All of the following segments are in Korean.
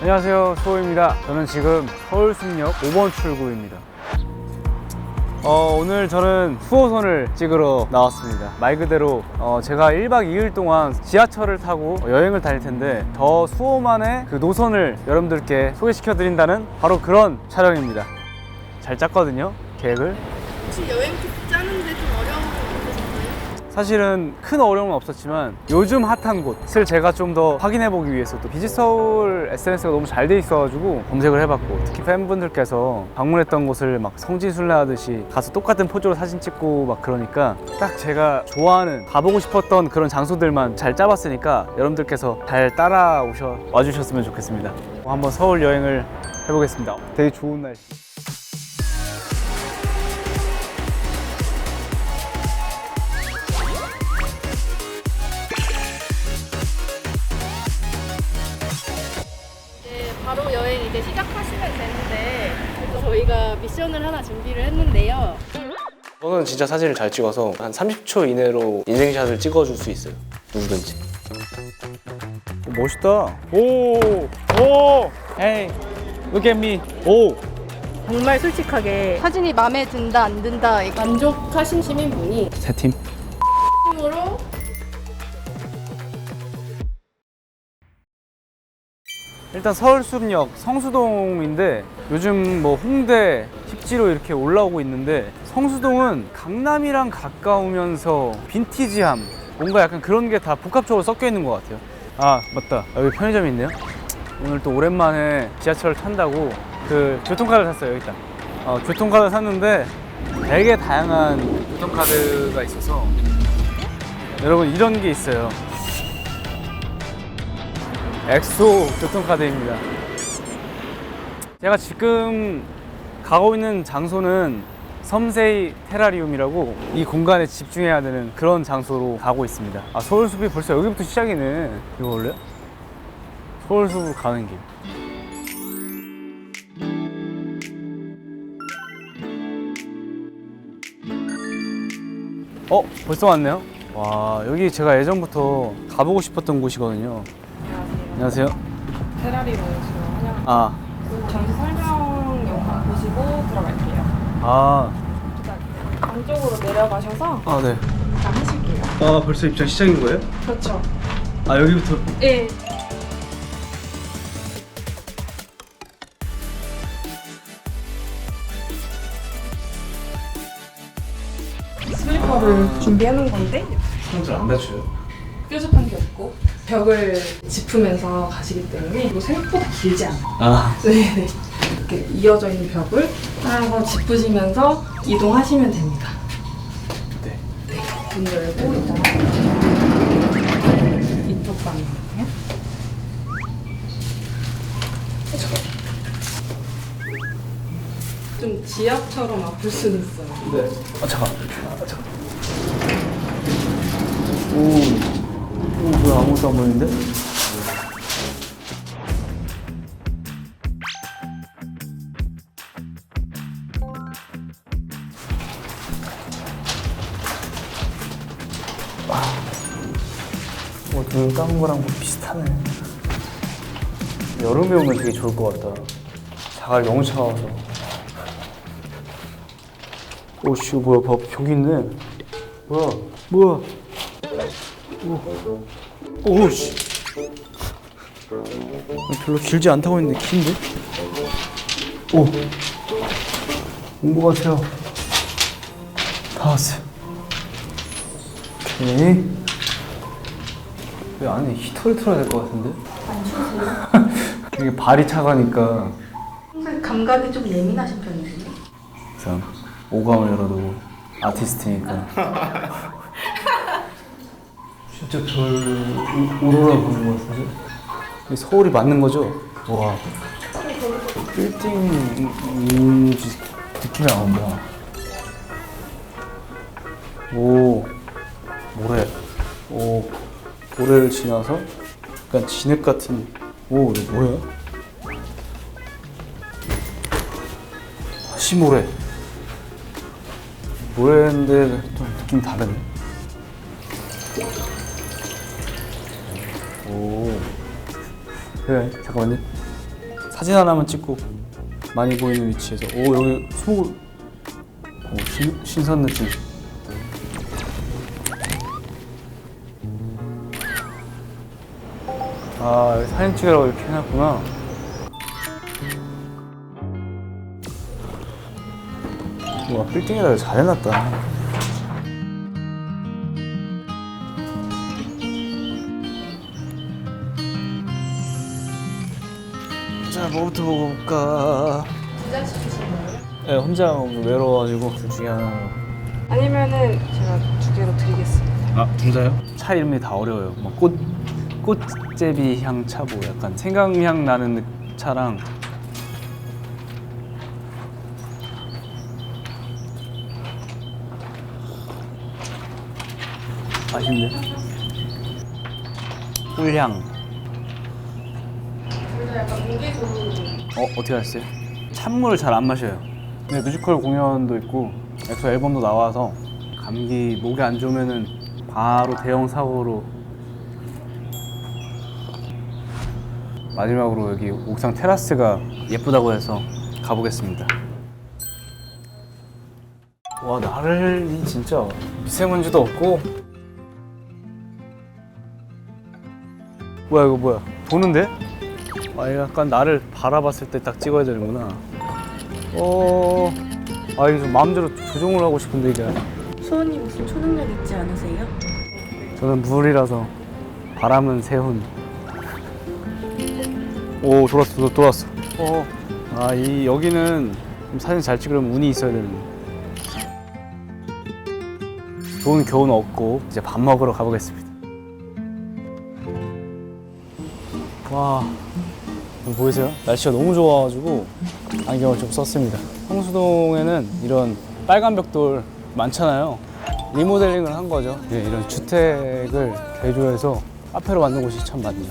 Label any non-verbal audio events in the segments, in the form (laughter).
안녕하세요. 수호입니다. 저는 지금 서울숲역 5번 출구입니다. 어, 오늘 저는 수호선을 찍으러 나왔습니다. 말 그대로 어, 제가 1박 2일 동안 지하철을 타고 여행을 다닐 텐데 저 수호만의 그 노선을 여러분들께 소개시켜 드린다는 바로 그런 촬영입니다. 잘 짰거든요 계획을. 혹시 여행 트 짜는데 좀 있으셨어요? 사실은 큰 어려움은 없었지만 요즘 핫한 곳을 제가 좀 더 확인해 보기 위해서 또 비지서울 SNS가 너무 잘 돼 있어가지고 검색을 해봤고 특히 팬분들께서 방문했던 곳을 막 성지순례하듯이 가서 똑같은 포즈로 사진 찍고 막 그러니까 딱 제가 좋아하는 가보고 싶었던 그런 장소들만 잘 짜봤으니까 여러분들께서 잘 따라오셔 와주셨으면 좋겠습니다. 한번 서울 여행을 해보겠습니다. 되게 좋은 날씨 이제 시작하시면 되는데 저희가 미션을 하나 준비를 했는데요. 저는 진짜 사진을 잘 찍어서 한 30초 이내로 인생샷을 찍어줄 수 있어요. 누구든지. 오, 멋있다. 오, 오, 에이, look at me. 오, 정말 솔직하게 사진이 마음에 든다 안 든다 만족하신 시민분이 세 팀. 일단 서울숲역 성수동인데 요즘 뭐 홍대, 힙지로 이렇게 올라오고 있는데 성수동은 강남이랑 가까우면서 빈티지함 뭔가 약간 그런 게 다 복합적으로 섞여 있는 것 같아요. 아 맞다 여기 편의점이 있네요. 오늘 또 오랜만에 지하철을 탄다고 그 교통카드를 샀어요 있다. 어, 교통카드 샀는데 되게 다양한 교통카드가 있어서 여러분 이런 게 있어요. 엑소 교통카드입니다. 제가 지금 가고 있는 장소는 섬세이 테라리움이라고 이 공간에 집중해야 되는 그런 장소로 가고 있습니다. 아, 서울숲이 벌써 여기부터 시작이네. 이거 원래? 서울숲으로 가는 길. 어, 벌써 왔네요. 와, 여기 제가 예전부터 가보고 싶었던 곳이거든요. 안녕하세요. 테라리로 지금 하냐 아, 전시 설명 영상 보시고 들어갈게요. 아, 안쪽으로 내려가셔서 아, 네. 다 하실게요. 아, 벌써 입장 시작인 거예요? 그렇죠. 아, 여기부터. 예. 슬리퍼를 준비해 놓은 건데 손들 안 다쳐요? 뾰족한 게 없고 벽을 짚으면서 가시기 때문에 이거 생각보다 길지 않아요. 아, 네네. (laughs) 이렇게 이어져 있는 벽을 따라서 짚으시면서 이동하시면 됩니다. 네. 문 열고 일단 이쪽 방이거든요. 좀 지압처럼 아플 수는 있어요. 네. 아, 잠깐. 아, 잠깐. 오, 오, 뭐야, 아무것도 안 보이는데? 어, 눈 감은 거랑 뭐 비슷하네. 여름에 오면 되게 좋을 것 같다. 자갈 너무 차가워서. 오씨 뭐야 봐 벽이 있네 뭐야 뭐야 오. 오 씨. 별로 길지 않다고 했는데 긴데? 오 온 것 같아요. 다 왔어요. 오케이. 왜 안에 히터를 틀어야 될 것 같은데? (laughs) 이게 발이 차가니까. 평소에 감각이 좀 예민하신 편이세요? 참 오감을 열어도 아티스트니까 (laughs) 진짜 별 오- 오로라 보는 것 같은데 이게 서울이 맞는 거죠? 와 빌딩 인지 느낌이 안 온다 오 모래 오 모래를 지나서 약간 진흙 같은 오 이거 뭐야? 다시 모래 모래인데 좀 느낌 다르네. 오. 그래, 잠깐만요. 사진 하나만 찍고 많이 보이는 위치에서. 오 여기 스모그 오, 신, 신선 느낌. 아 여기 사진 찍으라고 이렇게 해놨구나. 와 빌딩에다 잘 해놨다 뭐부터 먹어볼까 진짜 싶으신 거예요? 네, 혼자 외로워가지고 둘 중에 하나 아니면은 제가 두 개로 드리겠습니다. 아 진짜요? 차 이름이 다 어려워요. 막 꽃 꽃제비 향 차고 약간 생강향 나는 느- 차랑 맛있네. 꿀향. 둘다 약간 무게도 어 어떻게 하셨어요? 찬물을 잘 안 마셔요. 네 뮤지컬 공연도 있고 엑소 앨범도 나와서 감기 목이 안 좋으면은 바로 대형 사고로 마지막으로 여기 옥상 테라스가 예쁘다고 해서 가보겠습니다. 와 나를이 진짜 미세먼지도 없고 뭐야 이거 뭐야 도는데? 아, 이거 약간 나를 바라봤을 때 딱 찍어야 되는구나. 어, 아, 이게 좀 마음대로 조종을 하고 싶은데, 이게. 수호님 무슨 초능력 있지 않으세요? 저는 물이라서 바람은 새훈. 오, 돌았어, 도- 돌았어. 어, 아, 이, 여기는 좀 사진 잘 찍으려면 운이 있어야 되는. 좋은 교훈 얻고 이제 밥 먹으러 가보겠습니다. 와, 이거 보이세요? 날씨가 너무 좋아가지고 안경을 좀 썼습니다. 성수동에는 이런 빨간 벽돌 많잖아요. 리모델링을 한 거죠. 예, 이런 주택을 개조해서 카페로 만든 곳이 참 많네요.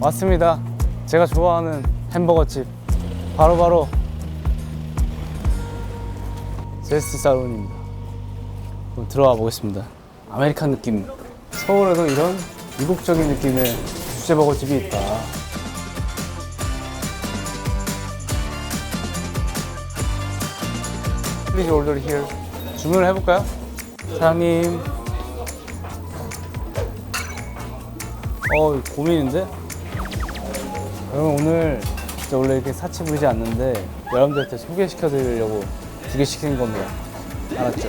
왔습니다. 제가 좋아하는 햄버거 집 바로바로 제스 사론입니다. 들어가 보겠습니다. 아메리칸 느낌. 서울에도 이런 이국적인 느낌의 수제버거 집이 있다. Please order. 주문을 해볼까요? 사장님. 어, 고민인데? 여러분 오늘 진짜 원래 이렇게 사치 부리지 않는데 여러분들한테 소개시켜 드리려고 두 개 시킨 겁니다. 알았죠?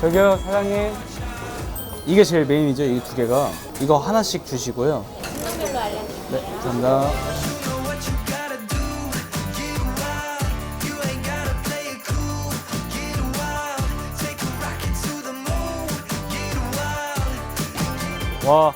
저기요, 사장님. 이게 제일 메인이죠, 이 두 개가. 이거 하나씩 주시고요. 순서별로 알려드릴게요. 네, 감사합니다. 와.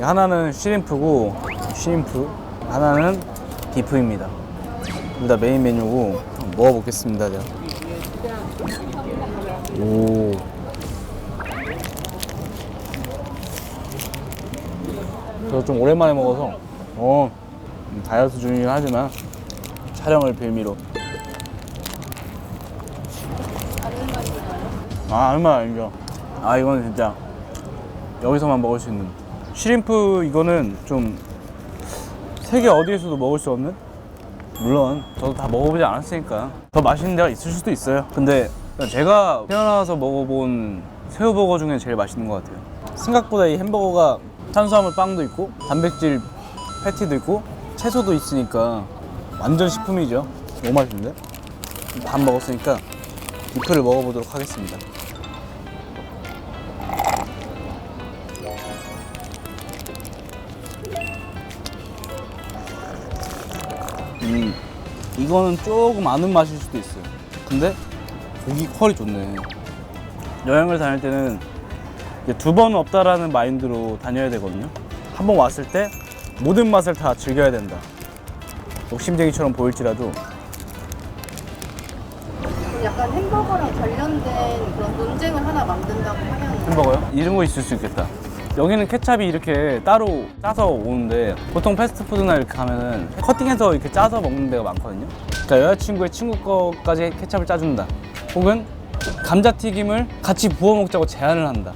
하나는 쉬림프고 쉬림프 하나는 비프입니다. 둘다 메인 메뉴고 한번 먹어보겠습니다. 제가. 오. 저좀 오랜만에 먹어서 어 음, 다이어트 중이긴 하지만 촬영을 빌미로 아 얼마 아니죠 아 이건 진짜 여기서만 먹을 수 있는 쉬림프 이거는 좀 세계 어디에서도 먹을 수 없는 물론 저도 다 먹어보지 않았으니까 더 맛있는 데가 있을 수도 있어요. 근데 제가 태어나서 먹어본 새우버거 중에 제일 맛있는 것 같아요. 생각보다 이 햄버거가 탄수화물 빵도 있고 단백질 패티도 있고 채소도 있으니까 완전 식품이죠. 너무 맛있는데? 밥 먹었으니까 비프를 먹어보도록 하겠습니다 음, 이거는 조금 아는 맛일 수도 있어요. 근데 고기 퀄이 좋네. 여행을 다닐 때는 두 번 없다라는 마인드로 다녀야 되거든요. 한 번 왔을 때 모든 맛을 다 즐겨야 된다. 욕심쟁이처럼 보일지라도 약간 햄버거랑 관련된 그런 논쟁을 하나 만든다고 하면 햄버거요? 이런 거 있을 수 있겠다. 여기는 케찹이 이렇게 따로 짜서 오는데 보통 패스트푸드나 이렇게 가면은 커팅해서 이렇게 짜서 먹는 데가 많거든요. 그러니까 여자친구의 친구 거까지 케찹을 짜준다. 혹은 감자튀김을 같이 부어 먹자고 제안을 한다.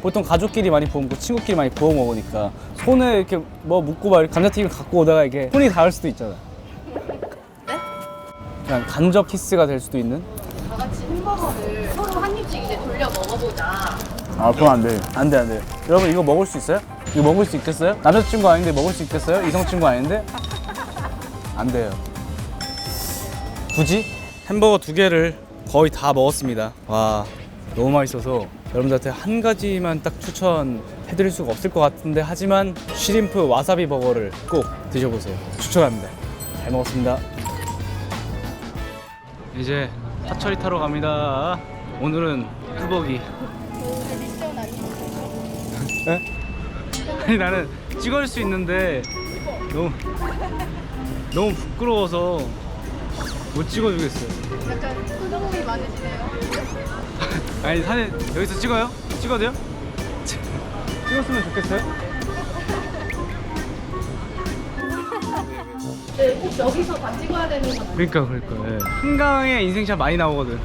보통 가족끼리 많이 부어 먹고 친구끼리 많이 부어 먹으니까 손에 이렇게 뭐 묻고 막 감자튀김 갖고 오다가 이게 손이 닿을 수도 있잖아. 그냥 간접 키스가 될 수도 있는. 다 같이 햄버거를 서로 한 입씩 이제 돌려 먹어보자. 아 그럼 안 돼. 안 돼, 안 돼. 여러분 이거 먹을 수 있어요? 이거 먹을 수 있겠어요? 남자친구 아닌데 먹을 수 있겠어요? 이성친구 아닌데? 안 돼요. 굳이? 햄버거 두 개를 거의 다 먹었습니다. 와, 너무 맛있어서 여러분들한테 한 가지만 딱 추천해드릴 수가 없을 것 같은데 하지만 쉬림프 와사비 버거를 꼭 드셔보세요. 추천합니다. 잘 먹었습니다. 이제 사철이 타러 갑니다. 오늘은 뚜벅이. 아니고. 아니 나는 찍을 수 있는데 너무 너무 부끄러워서 못 찍어주겠어요. 약간 소정이 많으시네요. (laughs) 아니 사진 여기서 찍어요? 찍어도 돼요? 찍었으면 좋겠어요. (laughs) 네, 꼭 여기서 다 찍어야 되는 건. 그러니까 그러니까. 예. 한강에 인생샷 많이 나오거든.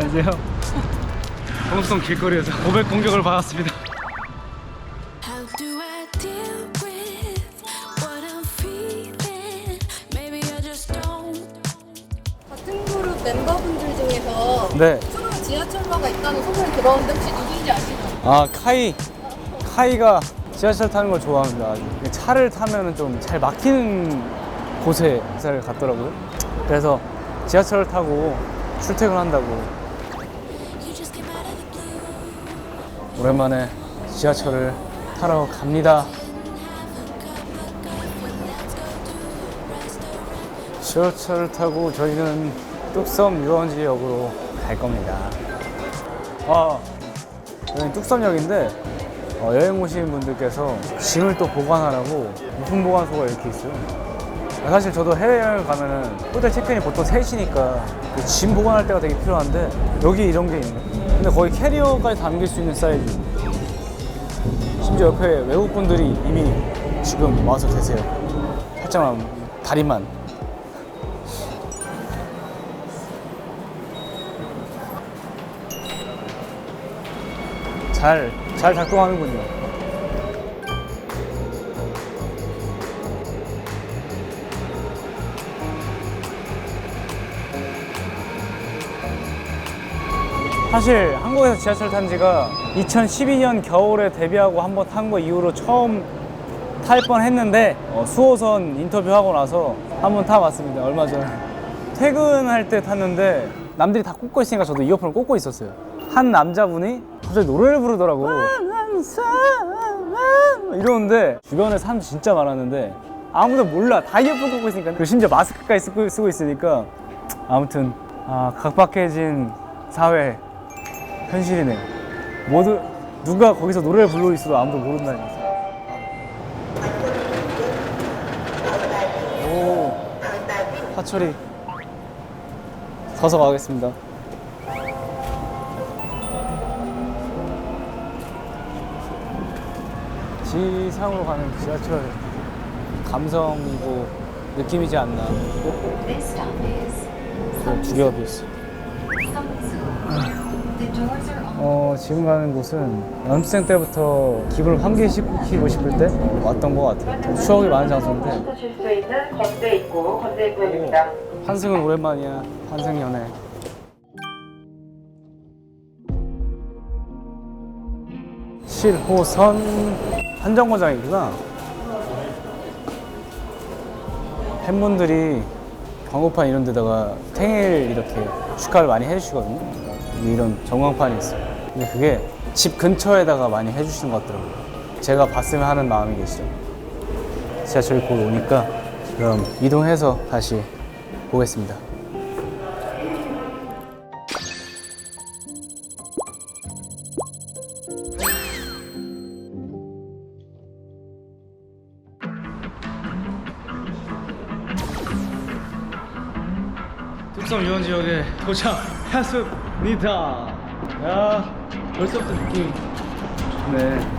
안녕하세요. (laughs) 동수동 길거리에서 (laughs) 고백 공격을 받았습니다. 같은 그룹 멤버분들 중에서 네. 프로 지하철로가 있다는 소문이 들었는데 혹시 누군지 아시나요? 아 카이 카이가 지하철 타는 걸 좋아합니다. 아주. 차를 타면은 좀잘 막히는 곳에 회사를 갔더라고요. 그래서 지하철을 타고 출퇴근한다고 오랜만에 지하철을 타러 갑니다. 지하철을 타고 저희는 뚝섬 유원지역으로 갈 겁니다. 아, 여기 뚝섬역인데 어, 여행 오신 분들께서 짐을 또 보관하라고 유품 보관소가 이렇게 있어요. 사실 저도 해외여행 가면은 호텔 체크인이 보통 3시니까 그짐 보관할 때가 되게 필요한데 여기 이런 게 있네. 근데 거의 캐리어까지 담길 수 있는 사이즈. 심지어 옆에 외국분들이 이미 지금 와서 계세요. 살짝만 다리만. 잘, 잘 작동하는군요. 사실 한국에서 지하철 탄 지가 2012년 겨울에 데뷔하고 한 번 탄 거 이후로 처음 탈 뻔 했는데 어, 수호선 인터뷰하고 나서 한 번 타봤습니다. 얼마 전에. 퇴근할 때 탔는데 남들이 다 꽂고 있으니까 저도 이어폰을 꽂고 있었어요. 한 남자분이 갑자기 노래를 부르더라고. 이러는데 주변에 사람 진짜 많았는데 아무도 몰라. 다 이어폰 꽂고 있으니까. 그리고 심지어 마스크까지 쓰고, 있으니까 아무튼 아, 각박해진 사회 현실이네. 모두 누가 거기서 노래를 부르고 있어도 아무도 모른다니까. 오, 화철이 서서 가겠습니다. 지상으로 가는 지하철 감성이고 느낌이지 않나. 저 주ገብ이었어. 어, 지금 가는 곳은 연습생 때부터 기분을 환기시키고 싶을 때 왔던 것 같아요. 추억이 많은 장소인데 드실 수 있는 건대 입구, 건대 입구입니다. 환승은 오랜만이야. 환승 연애. 실호선 한정거장이구나. 팬분들이 광고판 이런 데다가 생일 이렇게 축하를 많이 해주시거든요. 이런 전광판이 있어요. 근데 그게 집 근처에다가 많이 해주시는 것 같더라고요. 제가 봤으면 하는 마음이 계시죠. 지하철이 곧 오니까 그럼 이동해서 다시 보겠습니다. 뚝섬 유원 지역에 도착했습 니다. 야, 벌써부터 느낌 좋네.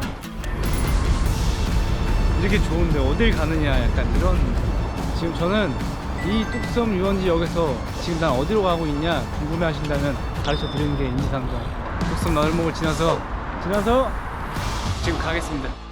이렇게 좋은데 어딜 가느냐 약간 이런 지금 저는 이 뚝섬 유원지역에서 지금 난 어디로 가고 있냐 궁금해 하신다면 가르쳐 드리는 게 인지상정 뚝섬 나들목을 지나서 지나서 지금 가겠습니다